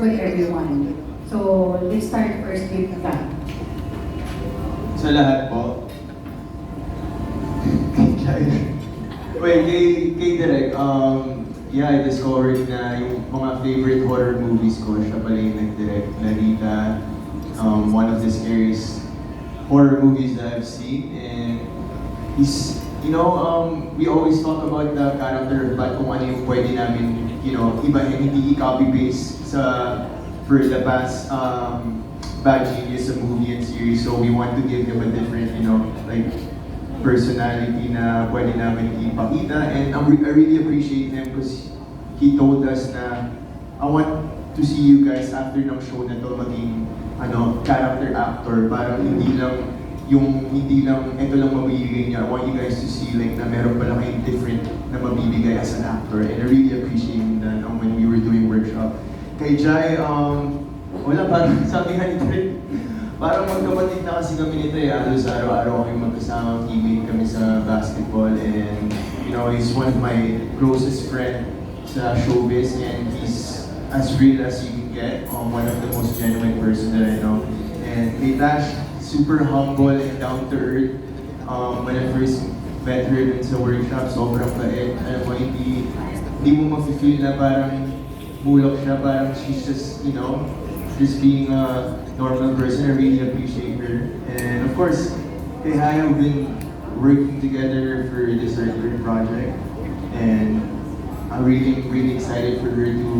with everyone. So let's start first with that. Sa lahat po. Wait, kay, kay Direk, um, yeah, I discovered na yung mga favorite horror movies ko, siya pala yung nag-direct. Um, one of the scariest horror movies that I've seen. And he's, you know, um, we always talk about the character, but kung ano yung pwede namin, you know, iba, hindi i-copy-paste sa, for the past, um, Bad Genius, a movie and series. So we want to give him a different, you know, like, personality na pwede namin ipakita. And re- I really appreciate him because he told us na I want to see you guys after ng show na to maging ano, character actor. Parang hindi lang yung hindi lang ito lang mabibigay niya. I want you guys to see like na meron pala kayong different na mabibigay as an actor. And I really appreciate that um, when we were doing workshop. Kay Jai, um, wala parang sabi nga ni Trey, Parang magkapatid na kasi kami nito eh. Halos araw-araw kami magkasama, teammate kami sa basketball and you know, he's one of my closest friend sa showbiz and he's as real as you can get. Um, one of the most genuine person that I know. And kay Tash, super humble and down to earth. Um, when I first met her dun sa workshop, sobrang bait. Alam mo, hindi, hindi mo mafe-feel na parang bulok siya, parang she's just, you know, just being a normal person. I really appreciate her. And of course, kay Haya, we've been working together for this third project. And I'm really, really excited for her to,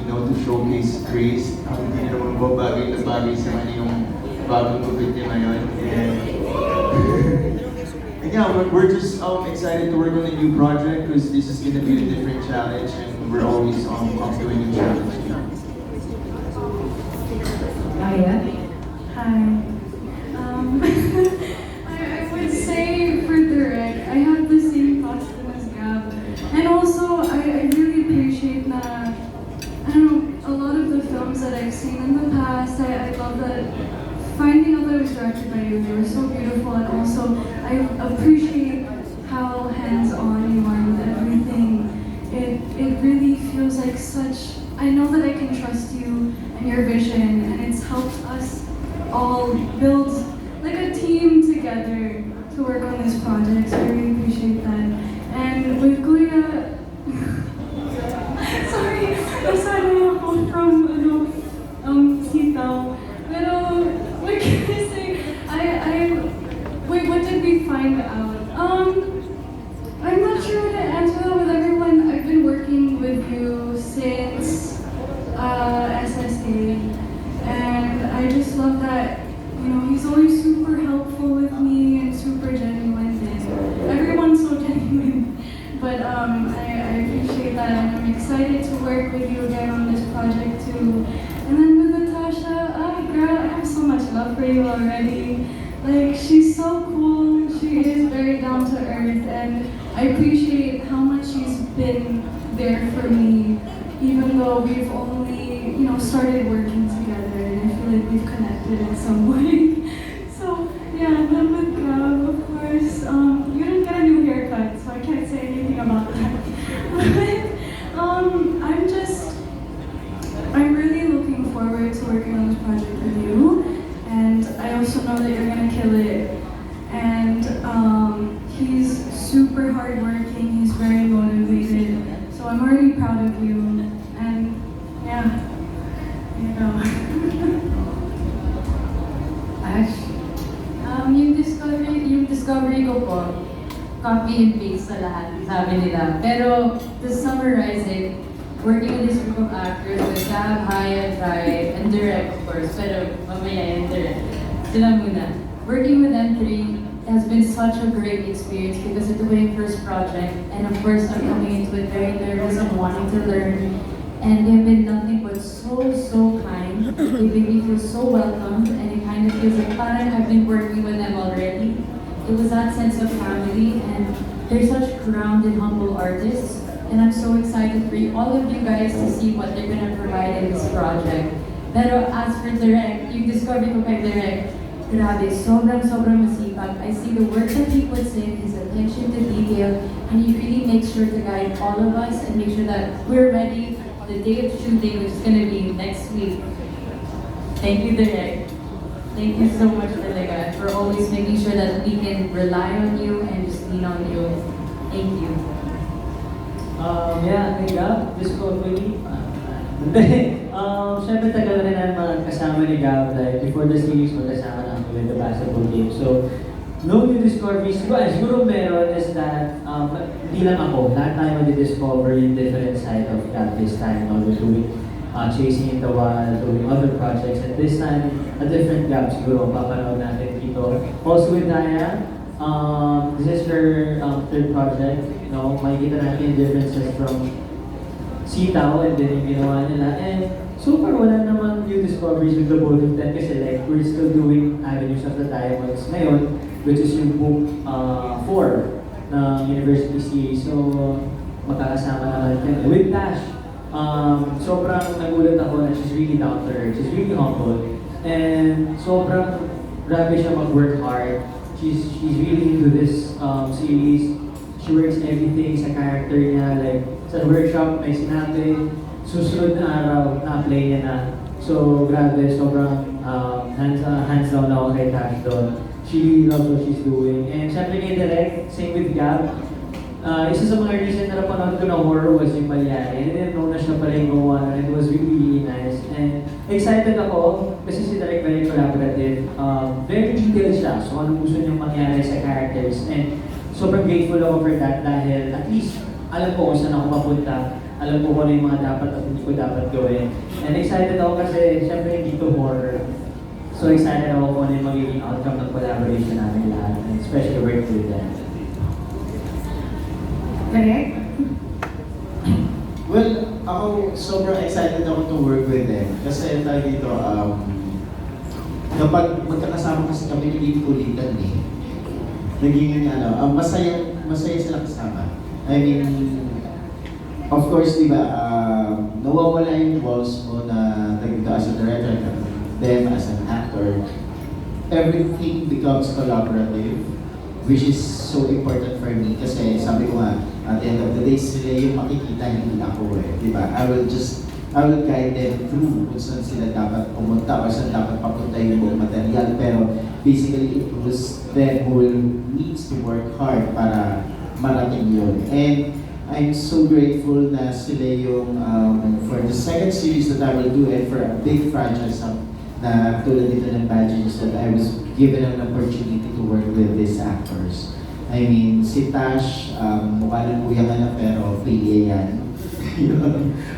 you know, to showcase Grace. Ang hindi na naman ba bagay na bagay sa kanya yung bagong gupit niya ngayon. And yeah, we're, we're just um, excited to work on a new project because this is going to be a different challenge and we're always um, up to a new challenge. Aya? Hi. Um, I, I would say for direct, I have the same thoughts as Gab. And also, I, I really appreciate that, I don't know, a lot of the films that I've seen in the past, I, I love that finding out that it was directed by you, they were so beautiful. And also, I appreciate how hands-on you are with everything. It, it really feels like such, I know that I can trust you and your vision, and it's helped us all build like a team together to work on this project. So I really appreciate that. And with Kuya, sorry, nasanay ako from ano, um, Sitaw. Pero, what can I say? I, I, wait, what did we find out? Um, I'm not sure how to answer that with everyone. I've been working with you since uh, SSA, and I just love that. You know, he's always super helpful with me and super genuine. And everyone's so genuine, but um, I, I appreciate that, and I'm excited to work with you again on this project too. And then with Natasha, ah, girl, I have so much love for you already. Like, she's so cool. She is very down to earth, and I appreciate how much she's been there for me, even though we've only, you know, started working together, and I feel like we've connected in some way. Um, yung discovery, yung discovery ko po, copy and paste sa lahat, sabi nila. Pero, to summarize it, working with this group of actors with Gab, Haya, Dry, and Direct, of course, pero mamaya yung Direct. Sila muna. Working with them three has been such a great experience because it's my first project. And of course, I'm coming into it very nervous and wanting to learn. And they've been nothing but so, so kind. They made me feel so welcomed, and like parang I've been working with them already. It was that sense of family, and they're such grounded, humble artists. And I'm so excited for you, all of you guys to see what they're gonna provide in this project. Pero as for Direct, yung discovery ko kay Direct, grabe, sobrang, sobrang masipag. I see the work that he puts in, his attention to detail, and he really makes sure to guide all of us and make sure that we're ready the day of shooting, which is gonna be next week. Thank you, Direk. Thank you so much, talaga, for always making sure that we can rely on you and just lean on you. Thank you. Um, yeah, hey Gab, Discovery. Hindi. um, syempre tagal na namin mga kasama ni Gab. Like, before the series, magkasama namin with the basketball game. So, no new discoveries. Siguro, ah, siguro meron is that, um, hindi lang ako. Lahat tayo mag-discover yung different side of Gab this time. No? We're doing uh, Chasing in the Wild, doing other projects. And this time, a different Gab siguro ang papanood natin dito. Also with Naya, um, this is her um, third project. You know, makikita natin differences from sitaw and then yung ginawa nila. And so far, wala namang new discoveries with the both of them kasi like, we're still doing Avenues of the Diamonds ngayon, which is yung book 4 ng University series. So, magkakasama naman kami. With Tash, um, sobrang nagulat ako na she's really down to earth. She's really humble. And sobrang grabe siya mag-work hard. She's, she's really into this um, series. She works everything sa character niya. Like, sa workshop, may sinabi, susunod na araw, na-play niya na. So, grabe, sobrang um, hands, uh, hands down ako kay Tash doon. She loves what she's doing. And syempre kay Direk, same with Gab. Uh, isa sa mga reason na napanood ko na horror was yung Malyari. And then, know na siya pala yung gumawa na. It was really, really nice. And excited ako kasi si Direk very collaborative. Um, very detailed siya. So, anong gusto niyang mangyari sa characters. And sobrang grateful ako for that dahil at least alam ko kung saan ako mapunta. Alam ko kung ano yung mga dapat at hindi ko dapat gawin. And excited ako kasi syempre hindi to horror. So excited ako kung ano yung magiging outcome ng collaboration namin lahat. And especially work with them. Correct? Well, ako sobrang excited ako to work with them. Kasi tayo dito, um, kapag magkakasama kasi kami, hindi kulitan eh. Naging ano, um, masaya, masaya sila kasama. I mean, of course, di ba, um, nawawala yung walls mo na nagdito as a director, them as an actor. Everything becomes collaborative, which is so important for me kasi sabi ko nga, at the end of the day, sila yung makikita, hindi ako eh. Di ba? I will just, I will guide them through kung saan sila dapat pumunta or saan dapat papunta yung buong material. Pero basically, it was them who will needs to work hard para marating yun. And I'm so grateful na sila yung um, for the second series that I will do and for a big franchise um, na tulad dito ng Badges that I was given an opportunity to work with these actors. I mean, si Tash, um, mukha ng kuya ka na pero PA yan.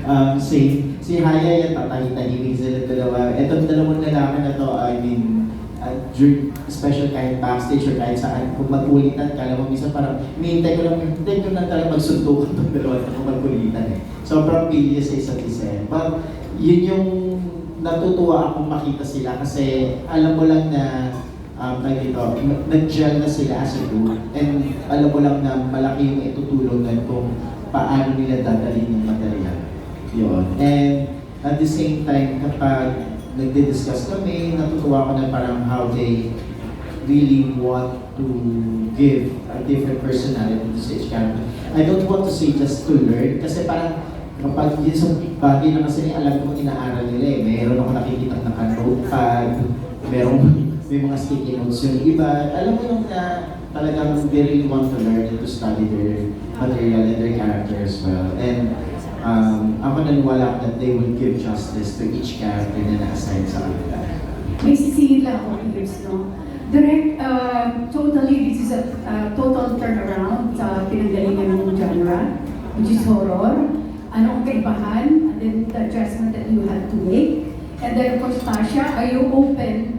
Um, si, si Haya yan, tatahi-tahimik sila dalawa. Etong dalawang lalaki na to, I mean, uh, during special kahit backstage or kahit saan, kung magkulitan ka, alam mo, minsan parang, hinihintay ko lang, hinihintay ko lang talaga magsuntukan itong dalawa na kung magkulitan eh. Sobrang pilya sa isa't isa eh. But, yun yung natutuwa akong makita sila kasi alam mo lang na um, tawag dito, nag-gel na sila as a group and alam mo lang na malaki yung itutulong nun kung paano nila dadalhin yung material. Yun. And at the same time, kapag nagdi-discuss kami, natutuwa ko na parang how they really want to give a different personality to each character. I don't want to say just to learn kasi parang kapag yun sa bagay na kasi alam ko inaaral nila eh. Mayroon ako nakikita naka-notepad, merong may mga sticky notes yung iba. Alam mo yung na talagang they really want to learn and to study their material and their character as well. And um, ako naniwala that they will give justice to each character na na-assign sa kanila. May sisingit lang ako Piers, no? Direct, uh, totally, this is a uh, total turnaround sa pinanggalingan ng genre, which is horror. Ano ang kaibahan, and then the adjustment that you had to make. And then, of course, Tasha, are you open